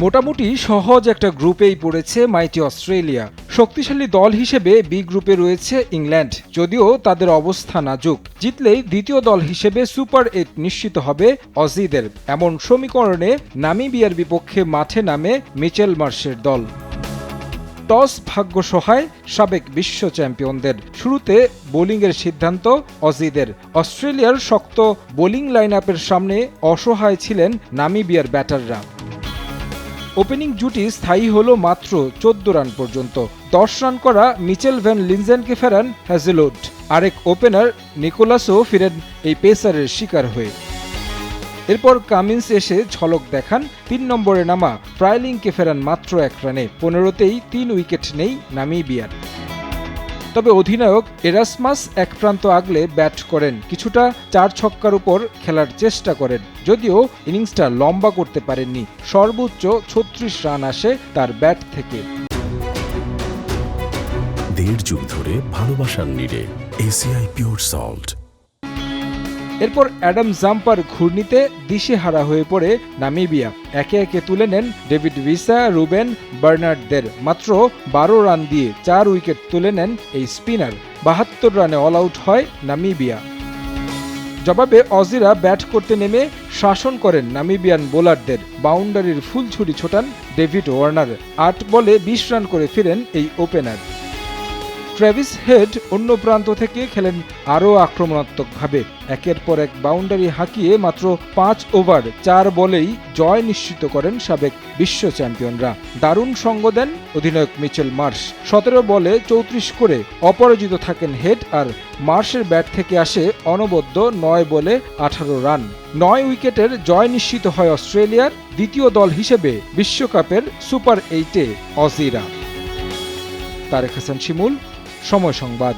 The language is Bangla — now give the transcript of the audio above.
মোটামুটি সহজ একটা গ্রুপেই পড়েছে মাইটি অস্ট্রেলিয়া। শক্তিশালী দল হিসেবে বি গ্রুপে রয়েছে ইংল্যান্ড। যদিও তাদের অবস্থা নাজুক। জিতলেই দ্বিতীয় দল হিসেবে সুপার এইট নিশ্চিত হবে অজিদের। এমন সমীকরণে নামিবিয়ার বিপক্ষে মাঠে নামে মিচেল মার্শের দল। টস ভাগ্য সহায় সাবেক বিশ্ব চ্যাম্পিয়নদের। শুরুতে বোলিংয়ের সিদ্ধান্ত অজিদের। অস্ট্রেলিয়ার শক্ত বোলিং লাইন সামনে অসহায় ছিলেন নামিবিয়ার ব্যাটাররা। ওপেনিং জুটি স্থায়ী হলো মাত্র চোদ্দ রান পর্যন্ত। দশ রান করা মিচেল ভ্যান লিনজেনকে ফেরান হ্যাজেলোড আরেক ওপেনার নিকোলাসও ফিরেন এই পেসারের শিকার হয়ে। এরপর কামিন্স এসে ঝলক দেখান, তিন নম্বরে নামা। ফ্রাইলিংকে ফেরান মাত্র এক রানে। পনেরোতেই তিন উইকেট নেই নামিবিয়ার। তবে অধিনায়ক এরাসমাস এক প্রান্ত আগলে ব্যাট করেন। কিছুটা চার ছক্কার উপর খেলার চেষ্টা করেন, যদিও ইনিংসটা লম্বা করতে পারেননি। সর্বোচ্চ ছত্রিশ রান আসে তার ব্যাট থেকে। দেড় যুগ ধরে ভালোবাসার নিরে এসিআই পিওর সল্ট এরপর অ্যাডাম জাম্পার ঘূর্ণিতে দিশেহারা হয়ে পড়ে নামিবিয়া। একে একে তুলে নেন ডেভিড ভিসা, রুবেন বার্নার্ডদের। মাত্র বারো রান দিয়ে চার উইকেট তুলে নেন এই স্পিনার। বাহাত্তর রানে অল আউট হয় নামিবিয়া। জবাবে অজিরা ব্যাট করতে নেমে শাসন করেন নামিবিয়ান বোলারদের। বাউন্ডারির ফুলছুরি ছোটান ডেভিড ওয়ার্নার। আট বলে বিশ রান করে ফিরেন এই ওপেনার। ট্রেভিস হেড অন্য প্রান্ত থেকে খেলেন আরও আক্রমণাত্মকভাবে। একের পর এক বাউন্ডারি হাঁকিয়ে মাত্র পাঁচ ওভার, চার বলেই জয় নিশ্চিত করেন সাবেক বিশ্ব চ্যাম্পিয়নরা। দারুণ সঙ্গ দেন অধিনায়ক মিচেল মার্শ। সতেরো বলে চৌত্রিশ করে অপরাজিত থাকেন হেড আর মার্শের ব্যাট থেকে আসে অনবদ্য নয় বলে আঠারো রান। নয় উইকেটের জয় নিশ্চিত হয় অস্ট্রেলিয়ার দ্বিতীয় দল হিসেবে বিশ্বকাপের সুপার এইটে অজিরা। তারেক হাসান শিমুল সময় সংবাদ।